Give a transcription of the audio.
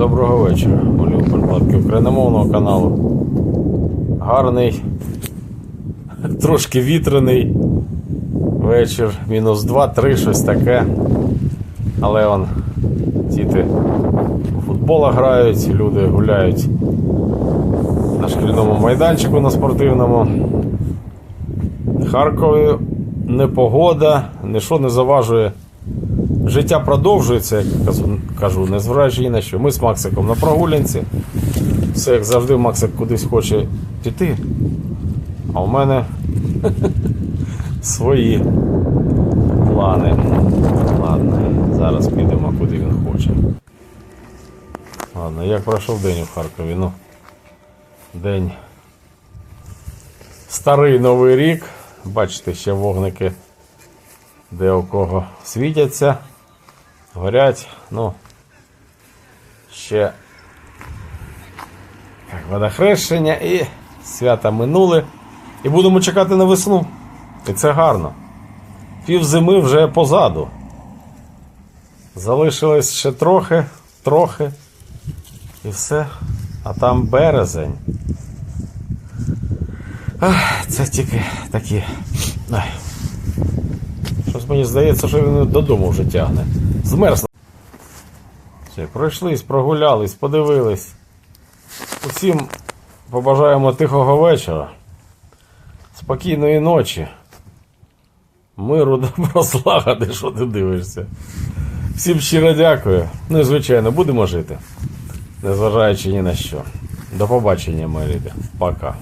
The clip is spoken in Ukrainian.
Доброго вечора, Олів прикладки україномовного каналу. Гарний, трошки вітряний вечір, мінус 2-3, щось таке. Але он діти у футбола грають, люди гуляють на шкільному майданчику на спортивному. Харкові непогода, ніщо не заважує. Життя продовжується, як я кажу, незважаючи ні на що. Ми з Максиком на прогулянці. Все, як завжди, Максик кудись хоче піти. А у мене свої плани. Ладно, зараз підемо, куди він хоче. Ладно, як пройшов день у Харкові? Ну, день. Старий новий рік. Бачите, ще вогники де у кого світяться, горять, ну, ще як водохрещення і свята минули. І будемо чекати на весну. І це гарно. Пів зими вже позаду. Залишилось ще трохи, трохи. І все. А там березень. Ах, це тільки такі. Ай. Мені здається, що він додому вже тягне. Змерз. Пройшлись, прогулялись, подивились. Усім побажаємо тихого вечора, спокійної ночі, миру, добро, злагоди, що ти дивишся. Всім щиро дякую. Ну і звичайно, будемо жити, незважаючи ні на що. До побачення, мої любі. Пока.